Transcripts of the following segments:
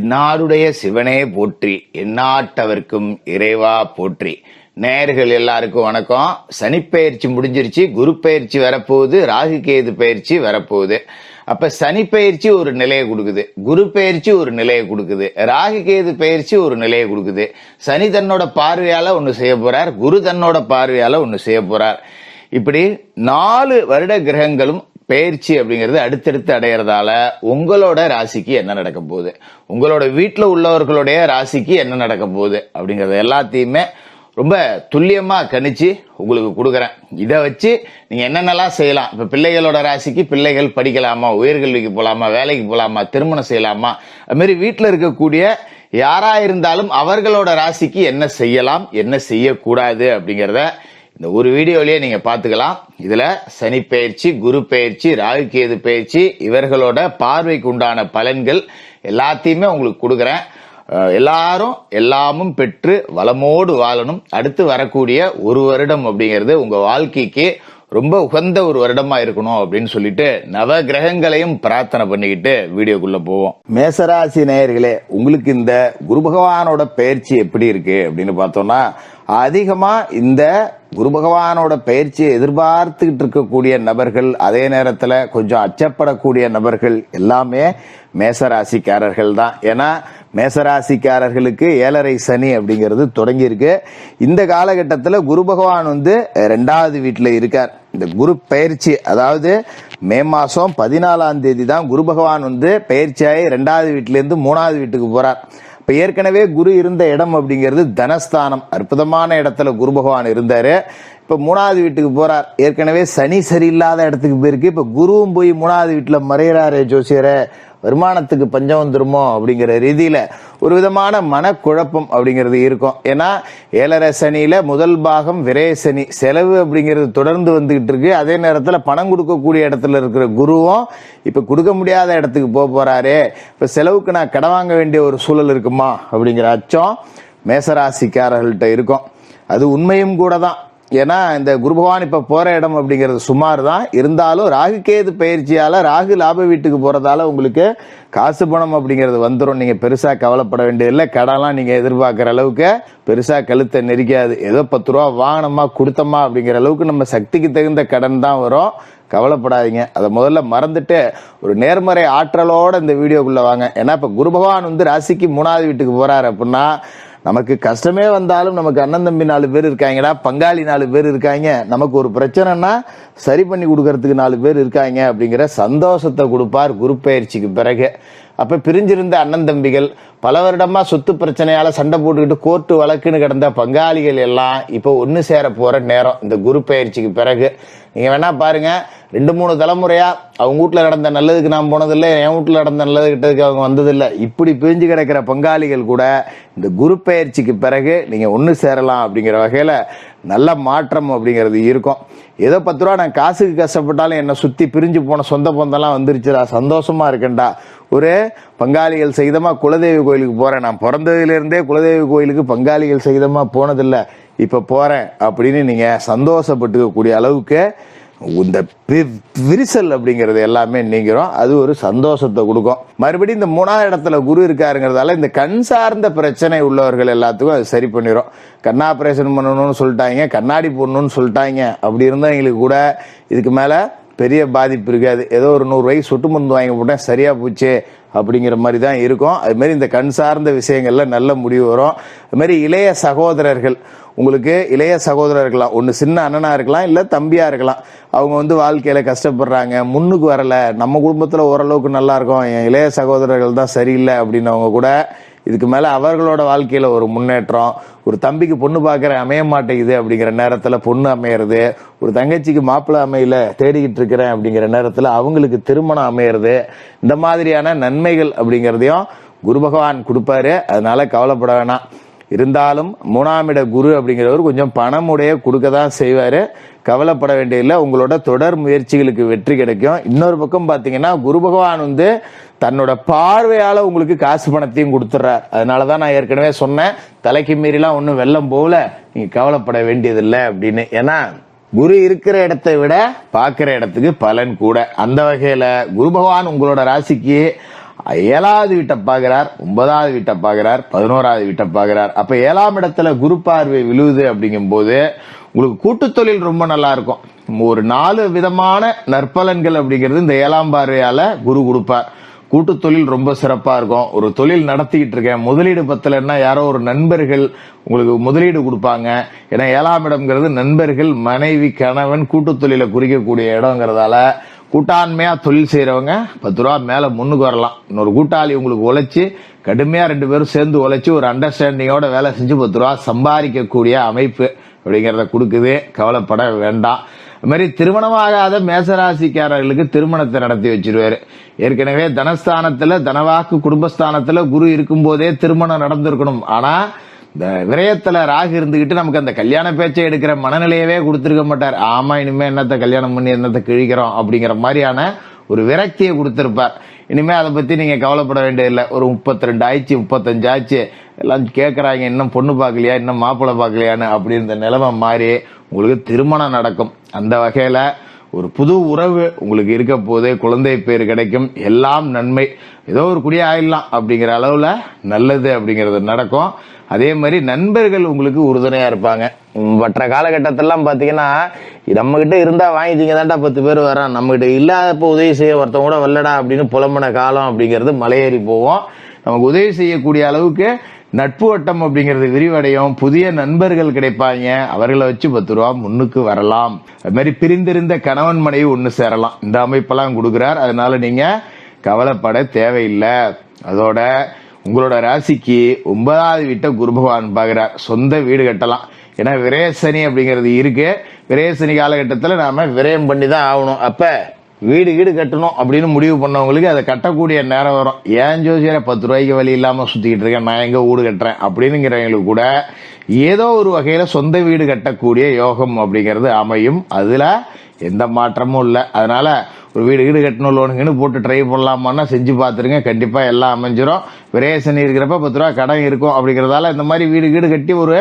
என்னாருடைய சிவனே போற்றி எந்நாட்டவர்க்கும் இறைவா போற்றி. நேர்கள் எல்லாருக்கும் வணக்கம். சனிப்பெயர்ச்சி முடிஞ்சிருச்சு குரு பயிற்சி வரப்போகுது ராகு கேது பயிற்சி வரப்போகுது. அப்ப சனி பயிற்சி ஒரு நிலையை கொடுக்குது குரு பயிற்சி ஒரு நிலையை கொடுக்குது ராகு கேது பயிற்சி ஒரு நிலையை கொடுக்குது. சனி தன்னோட பார்வையால ஒன்று செய்ய போறார் குரு தன்னோட பார்வையால ஒன்று செய்ய போறார். இப்படி நாலு வருட கிரகங்களும் பயிற்சி அப்படிங்கிறது அடுத்தடுத்து அடையிறதால உங்களோட ராசிக்கு என்ன நடக்க போகுது? உங்களோட வீட்டில் உள்ளவர்களுடைய ராசிக்கு என்ன நடக்க போகுது? அப்படிங்கிறது எல்லாத்தையுமே ரொம்ப துல்லியமாக கணிச்சு உங்களுக்கு கொடுக்குறேன். இதை வச்சு நீங்கள் என்னென்னலாம் செய்யலாம்? இப்போ பிள்ளைகளோட ராசிக்கு பிள்ளைகள் படிக்கலாமா? உயர்கல்விக்கு போகலாமா வேலைக்கு போகலாமா திருமணம் செய்யலாமா? அதுமாரி வீட்டில் இருக்கக்கூடிய யாராக இருந்தாலும் அவர்களோட ராசிக்கு என்ன செய்யலாம்? என்ன செய்யக்கூடாது? அப்படிங்கிறத இந்த ஒரு வீடியோலயே நீங்க பாத்துக்கலாம். இதுல சனி பயிற்சி குரு பயிற்சி ராகு கேது பயிற்சி இவர்களோட பார்வைக்கு உண்டான பலன்கள் எல்லாத்தையுமே உங்களுக்கு கொடுக்குறேன். எல்லாரும் எல்லாமும் பெற்று வளமோடு வாழணும். அடுத்து வரக்கூடிய ஒரு வருடம் அப்படிங்கிறது உங்க வாழ்க்கைக்கு ரொம்ப உகந்த ஒரு வருடமா இருக்கணும் அப்படின்னு சொல்லிட்டு நவ கிரகங்களையும் பிரார்த்தனை பண்ணிக்கிட்டு வீடியோக்குள்ள போவோம். மேசராசி நேயர்களே உங்களுக்கு இந்த குரு பகவானோட பயிற்சி எப்படி இருக்கு அப்படின்னு பார்த்தோம்னா அதிகமா இந்த குரு பகவானோட பயிற்சியை எதிர்பார்த்துக்கிட்டு இருக்கக்கூடிய நபர்கள் அதே நேரத்தில் கொஞ்சம் அச்சப்படக்கூடிய நபர்கள் எல்லாமே மேசராசிக்காரர்கள் தான். ஏன்னா மேசராசிக்காரர்களுக்கு ஏழரை சனி அப்படிங்கிறது தொடங்கியிருக்கு. இந்த காலகட்டத்தில் குரு பகவான் வந்து ரெண்டாவது வீட்டில் இருக்கார். இந்த குரு பயிற்சி அதாவது மே மாதம் பதினாலாம் தேதி தான் குரு பகவான் வந்து பயிற்சியாகி ரெண்டாவது வீட்டிலேருந்து மூணாவது வீட்டுக்கு போகிறார் இப்போ ஏற்கனவே குரு இருந்த இடம் அப்படிங்கிறது தனஸ்தானம். அற்புதமான இடத்துல குரு பகவான் இருந்தார். இப்போ மூணாவது வீட்டுக்கு போகிறார் ஏற்கனவே சனி சரியில்லாத இடத்துக்கு போயிருக்கு. இப்போ குருவும் போய் மூணாவது வீட்டில் மறையிறாரு ஜோசியரை. வருமானத்துக்கு பஞ்சம் வந்துருமோ அப்படிங்கிற ரீதியில் ஒரு விதமான மனக்குழப்பம் அப்படிங்கிறது இருக்கும். ஏன்னா ஏழரை சனியில் முதல் பாகம் விரய சனி செலவு அப்படிங்கிறது தொடர்ந்து வந்துகிட்டு இருக்கு. அதே நேரத்தில் பணம் கொடுக்கக்கூடிய இடத்துல இருக்கிற குருவும் இப்போ கொடுக்க முடியாத இடத்துக்கு போக போறாரு. இப்போ செலவுக்கு நான் கடன் வாங்க வேண்டிய ஒரு சூழல் இருக்குமா அப்படிங்கிற அச்சம் மேசராசிக்காரர்கள்ட்ட இருக்கும். அது உண்மையும் கூட தான் ஏன்னா இந்த குரு பகவான் இப்ப போற இடம் அப்படிங்கிறது சுமார் தான் இருந்தாலும் ராகு கேது பயிற்சியால ராகு லாப வீட்டுக்கு போறதால உங்களுக்கு காசு பணம் அப்படிங்கிறது வந்துடும் நீங்க பெருசா கவலைப்பட வேண்டியதில்லை. கடன்லாம் நீங்க எதிர்பார்க்குற அளவுக்கு பெருசா கழுத்தை நெரிக்காது. ஏதோ பத்து ரூபா வாங்கினோமா கொடுத்தோமா அப்படிங்கிற அளவுக்கு நம்ம சக்திக்கு தகுந்த கடன் தான் வரும். கவலைப்படாதீங்க. அதை முதல்ல மறந்துட்டு ஒரு நேர்மறை ஆற்றலோட இந்த வீடியோக்குள்ள வாங்க. ஏன்னா இப்ப குரு பகவான் வந்து ராசிக்கு மூணாவது வீட்டுக்கு போறாரு அப்படின்னா நமக்கு கஷ்டமே வந்தாலும் நமக்கு அண்ணன் தம்பி நாலு பேர் இருக்காங்கடா பங்காளி நாலு பேர் இருக்காங்க. நமக்கு ஒரு பிரச்சனைனா சரி பண்ணி கொடுக்கறதுக்கு நாலு பேர் இருக்காங்க அப்படிங்கிற சந்தோஷத்தை கொடுப்பார் குரு பயிற்சிக்கு பிறகு. அப்ப பிரிஞ்சிருந்த அண்ணன் தம்பிகள் பல வருடமா சொத்து பிரச்சனையால சண்டை போட்டுக்கிட்டு கோர்ட்டு வழக்குன்னு கிடந்த பங்காளிகள் எல்லாம் இப்போ ஒன்னு சேர போற நேரம். இந்த குரு பயிற்சிக்கு பிறகு. நீங்க வேணா பாருங்க ரெண்டு மூணு தலைமுறையா அவங்க வீட்டுல நடந்த நல்லதுக்கு நான் போனதில்லை என் வீட்டுல நடந்த நல்லது கிட்டதுக்கு அவங்க வந்ததில்லை. இப்படி பிரிஞ்சு கிடக்கிற பங்காளிகள் கூட இந்த குரு பயிற்சிக்கு பிறகு நீங்க ஒன்னு சேரலாம் அப்படிங்கிற வகையில நல்ல மாற்றம் அப்படிங்கிறது இருக்கும். ஏதோ பத்து ரூபா நான் காசுக்கு கஷ்டப்பட்டாலும் என்னை சுற்றி பிரிஞ்சு போன சொந்த பந்தெல்லாம் வந்துருச்சுடா சந்தோஷமா இருக்கேன்டா. ஒரு பங்காளிகள் சகிதமாக குலதெய்வ கோயிலுக்கு போகிறேன் நான் பிறந்ததுலேருந்தே குலதெய்வ கோயிலுக்கு பங்காளிகள் சகிதமாக போனதில்லை. இப்போ போகிறேன் அப்படின்னு நீங்கள் சந்தோஷப்பட்டுக்கக்கூடிய அளவுக்கு இந்த விரிசல் அப்படிங்கிறது எல்லாமே நீங்கிறோம் அது ஒரு சந்தோஷத்தை கொடுக்கும். மறுபடியும் இந்த மூணாவது இடத்துல குரு இருக்காருங்கிறதால இந்த கண் சார்ந்த பிரச்சனை உள்ளவர்கள் எல்லாத்துக்கும் அது சரி பண்ணிடும் கண் ஆப்ரேஷன் பண்ணணும்னு சொல்லிட்டாங்க கண்ணாடி போடணும்னு சொல்லிட்டாங்க. அப்படி இருந்தவங்களுக்கு கூட இதுக்கு மேலே பெரிய பாதிப்பு இருக்காது. ஏதோ ஒரு நூறுரூவாய்க்கு சொட்டு மருந்து வாங்கி போட்டேன் சரியாக போச்சு அப்படிங்கிற மாதிரி தான் இருக்கும். அதுமாரி இந்த கண் சார்ந்த விஷயங்கள்ல நல்ல முடிவு வரும். அதுமாரி இளைய சகோதரர்கள் உங்களுக்கு இளைய சகோதரர் இருக்கலாம். ஒன்று சின்ன அண்ணனாக இருக்கலாம் இல்லை தம்பியாக இருக்கலாம். அவங்க வந்து வாழ்க்கையில் கஷ்டப்படுறாங்க முன்னுக்கு வரலை. நம்ம குடும்பத்தில் ஓரளவுக்கு நல்லா இருக்கும். என் இளைய சகோதரர்கள் தான் சரியில்லை அப்படின்னவங்க கூட இதுக்கு மேலே அவர்களோட வாழ்க்கையில் ஒரு முன்னேற்றம் ஒரு தம்பிக்கு பொண்ணு பார்க்குற அமைய மாட்டேங்குது அப்படிங்கிற நேரத்தில் பொண்ணு அமையிறது ஒரு தங்கச்சிக்கு மாப்பிள்ளை அமையல தேடிக்கிட்டு இருக்கிறேன் அப்படிங்கிற நேரத்தில் அவங்களுக்கு திருமணம் அமையிறது இந்த மாதிரியான நன்மைகள் அப்படிங்கிறதையும் குரு பகவான் கொடுப்பாரு. அதனால கவலைப்பட வேணாம். இருந்தாலும் மூணாம் இட குரு அப்படிங்கிறவர் கொஞ்சம் பணமுடைய கொடுக்க தான் செய்வார். கவலைப்பட வேண்டியதில்லை. உங்களோட தொடர் முயற்சிகளுக்கு வெற்றி கிடைக்கும். இன்னொரு பக்கம் பார்த்தீங்கன்னா குரு பகவான் வந்து தன்னோட பார்வையால் உங்களுக்கு காசு பணத்தையும் கொடுத்துட்றார் அதனாலதான் நான் ஏற்கனவே சொன்னேன் தலைக்கு மீறிலாம் ஒன்றும் வெள்ளம் போகல. நீங்கள் கவலைப்பட வேண்டியதில்லை அப்படின்னு. ஏன்னா குரு இருக்கிற இடத்தை விட பார்க்குற இடத்துக்கு பலன் கூட. அந்த வகையில் குரு பகவான் உங்களோட ராசிக்கு ஏழாவது வீட்டை பார்க்கிறார் ஒன்பதாவது வீட்டை பார்க்கிறார் பதினோராவது வீட்டை பார்க்கிறார். அப்ப ஏழாம் இடத்துல குரு பார்வை விழுவுது அப்படிங்கும் போது உங்களுக்கு கூட்டுத்தொழில் ரொம்ப நல்லா இருக்கும். ஒரு நாலு விதமான நற்பலன்கள் அப்படிங்கிறது இந்த ஏழாம் பார்வையால குரு கொடுப்பார். கூட்டு தொழில் ரொம்ப சிறப்பா இருக்கும். ஒரு தொழில் நடத்திக்கிட்டு இருக்கேன். முதலீடு பத்தலைன்னா யாரோ ஒரு நண்பர்கள் உங்களுக்கு முதலீடு கொடுப்பாங்க. ஏன்னா ஏழாம் இடம்ங்கிறது நண்பர்கள் மனைவி கணவன் கூட்டு தொழிலை குறிக்கக்கூடிய இடங்கிறதால கூட்டாண்மையாக தொழில் செய்கிறவங்க பத்து ரூபா மேலே முன்னுக்கு வரலாம். இன்னொரு கூட்டாளி உங்களுக்கு உழைச்சி கடுமையாக ரெண்டு பேரும் சேர்ந்து உழைச்சி ஒரு அண்டர்ஸ்டாண்டிங்கோட வேலை செஞ்சு பத்து ரூபா சம்பாதிக்கக்கூடிய அமைப்பு அப்படிங்கிறத கொடுக்குது. கவலைப்பட வேண்டாம். அது மாதிரி திருமணமாகாத மேசராசிக்காரர்களுக்கு திருமணத்தை நடத்தி வச்சிருவாரு. ஏற்கனவே தனஸ்தானத்தில் தனவாக்கு குடும்பஸ்தானத்தில் குரு இருக்கும்போதே திருமணம் நடந்திருக்கணும். ஆனால் இந்த விரயத்துல ராகு இருந்துகிட்டு நமக்கு அந்த கல்யாண பேச்சை எடுக்கிற மனநிலையவே கொடுத்துருக்க மாட்டார். ஆமா இனிமே என்னத்த கல்யாணம் பண்ணி என்னத்த கிழிக்கிறோம் அப்படிங்கிற மாதிரியான ஒரு விரக்தியை கொடுத்துருப்பார். இனிமே அதை பத்தி நீங்க கவலைப்பட வேண்டியதில்லை. ஒரு முப்பத்தி ரெண்டு ஆயிடுச்சு முப்பத்தஞ்சு ஆச்சு. எல்லாம் கேட்குறாங்க இன்னும் பொண்ணு பார்க்கலையா இன்னும் மாப்பிள்ளை பார்க்கலையான்னு அப்படின்ற நிலைமை மாறி உங்களுக்கு திருமணம் நடக்கும். அந்த வகையில ஒரு புது உறவு உங்களுக்கு இருக்க போதே குழந்தை பேர் கிடைக்கும். எல்லாம் நன்மை. ஏதோ ஒரு குடியே ஆயிடலாம் அப்படிங்கிற அளவில் நல்லது அப்படிங்கிறது நடக்கும். அதே மாதிரி நண்பர்கள் உங்களுக்கு உறுதுணையாக இருப்பாங்க. மற்ற காலகட்டத்திலாம் பார்த்தீங்கன்னா நம்மகிட்ட இருந்தால் வாங்கிட்டீங்க தான்டா பத்து பேர் வரான் நம்மகிட்ட இல்லாதப்போ உதவி செய்ய ஒருத்தவங்க கூட வரலடா அப்படின்னு புலம்புன காலம் அப்படிங்கிறது மலையேறி போவோம். நமக்கு உதவி செய்யக்கூடிய அளவுக்கு நட்பு வட்டம் அப்படிங்கிறது விரிவடையும். புதிய நண்பர்கள் கிடைப்பாங்க. அவர்களை வச்சு பத்து ரூபா முன்னுக்கு வரலாம். அது மாதிரி பிரிந்திருந்த கணவன் மனைவி ஒன்று சேரலாம். இந்த அமைப்பெல்லாம் கொடுக்குறார். அதனால நீங்க கவலைப்பட தேவையில்லை. அதோட உங்களோட ராசிக்கு ஒன்பதாவது வீட்டை குரு பகவான் பார்க்குறார். சொந்த வீடு கட்டலாம். ஏன்னா விரேசனி அப்படிங்கிறது இருக்கு. விரேசனி காலகட்டத்தில் நாம விரயம் பண்ணி தான் ஆகணும். அப்போ வீடு வீடு கட்டணும் அப்படின்னு முடிவு பண்ணவங்களுக்கு அதை கட்டக்கூடிய நேரம் வரும். ஏன் ஜோசியரை பத்து ரூபாய்க்கு வழி இல்லாமல் சுற்றிக்கிட்டு இருக்கேன் நான் எங்கே வீடு கட்டுறேன் அப்படின்னுங்கிறவங்களுக்கு கூட ஏதோ ஒரு வகையில் சொந்த வீடு கட்டக்கூடிய யோகம் அப்படிங்கிறது அமையும். அதில் எந்த மாற்றமும் இல்லை. அதனால் ஒரு வீடு வீடு கட்டணும் லோனுங்கன்னு போட்டு ட்ரை பண்ணலாமான்னா செஞ்சு பார்த்துருங்க. கண்டிப்பாக எல்லாம் அமைஞ்சிரும். விரேசனி இருக்கிறப்ப பத்து ரூபா கடன் இருக்கும் அப்படிங்கிறதால இந்த மாதிரி வீடு வீடு கட்டி ஒரு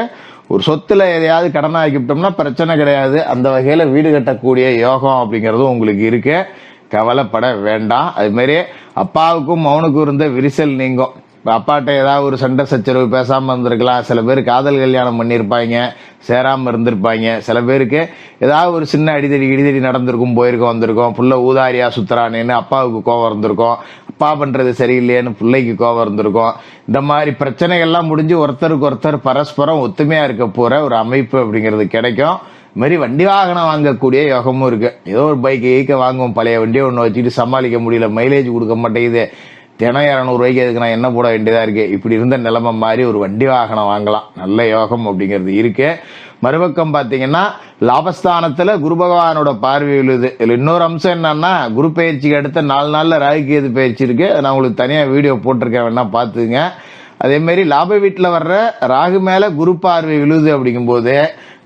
ஒரு சொத்துல எதையாவது கடன் பிரச்சனை கிடையாது. அந்த வகையில வீடு கட்டக்கூடிய யோகம் அப்படிங்கறதும் உங்களுக்கு இருக்கு. கவலைப்பட வேண்டாம். அது மாதிரி அப்பாவுக்கும் மௌனுக்கும் இருந்த விரிசல் நீங்கும். இப்போ அப்பாட்ட ஏதாவது ஒரு சண்டை சச்சரவு பேசாம இருந்திருக்கலாம். சில பேர் காதல் கல்யாணம் பண்ணியிருப்பாங்க சேராம இருந்திருப்பாங்க. சில பேருக்கு ஏதாவது ஒரு சின்ன அடிதடி இடிதடி நடந்திருக்கும் போயிருக்கோம் வந்திருக்கோம். புள்ள ஊதாரியா சுத்துறானேன்னு அப்பாவுக்கு கோவம் இருந்திருக்கும் அப்பா பண்றது சரியில்லையேன்னு பிள்ளைக்கு கோவம் இருந்திருக்கும். இந்த மாதிரி பிரச்சனைகள்லாம் முடிஞ்சு ஒருத்தருக்கு ஒருத்தர் பரஸ்பரம் ஒத்துமையா இருக்க போற ஒரு அமைப்பு அப்படிங்கிறது கிடைக்கும். இது மாதிரி வண்டி வாகனம் வாங்கக்கூடிய யோகமும் இருக்கு. ஏதோ ஒரு பைக் ஈக்க வாங்குவோம் பழைய வண்டியை ஒன்று வச்சுட்டு சமாளிக்க முடியல மைலேஜ் கொடுக்க மாட்டேங்குது. தினம் இரநூறுவாய்க்கு அதுக்கு நான் என்ன போட வேண்டியதா இருக்கு. இப்படி இருந்த நிலைமை மாதிரி ஒரு வண்டி வாகனம் வாங்கலாம். நல்ல யோகம் அப்படிங்கிறது இருக்குது மறுபக்கம் பார்த்தீங்கன்னா லாபஸ்தானத்தில் குரு பகவானோட பார்வை விழுது. இதில் இன்னொரு அம்சம் என்னன்னா குரு பயிற்சிக்கு அடுத்த நாலு நாளில் ராகு கேது பயிற்சி இருக்கு. அதை நான் உங்களுக்கு தனியாக வீடியோ போட்டிருக்கேன். வேணா பார்த்துங்க. அதேமாரி லாப வீட்டில் வர்ற ராகு மேலே குரு பார்வை விழுது அப்படிங்கும்போது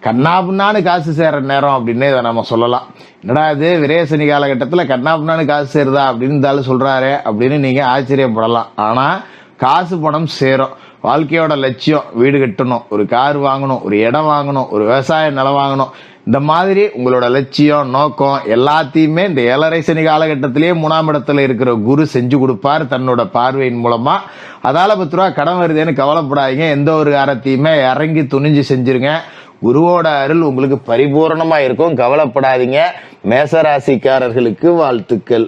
கண்ணாபுண்ணான்னு காசு சேர்ற நேரம் அப்படின்னு இதை நம்ம சொல்லலாம். என்னடா இது? விரேசனி காலகட்டத்தில் கண்ணாபுண்ணான்னு காசு சேருதா அப்படின்னு இருந்தாலும் சொல்கிறாரு அப்படின்னு நீங்கள் ஆச்சரியப்படலாம். ஆனால் காசு பணம் சேரும். வாழ்க்கையோட லட்சியம் வீடு கட்டணும் ஒரு கார் வாங்கணும் ஒரு இடம் வாங்கணும் ஒரு விவசாய நிலம் வாங்கணும். இந்த மாதிரி உங்களோட லட்சியம் நோக்கம் எல்லாத்தையுமே இந்த ஏழரை சனி காலகட்டத்திலேயே மூணாம் இடத்துல இருக்கிற குரு செஞ்சு கொடுப்பார் தன்னோட பார்வையின் மூலமா. அதால பத்து ரூபா கடன் வருதுன்னு கவலைப்படாதீங்க. எந்த ஒரு காரத்தையுமே இறங்கி துணிஞ்சு செஞ்சிருங்க. குருவோட அருள் உங்களுக்கு பரிபூர்ணமா இருக்கும். கவலைப்படாதீங்க. மேசராசிக்காரர்களுக்கு வாழ்த்துக்கள்.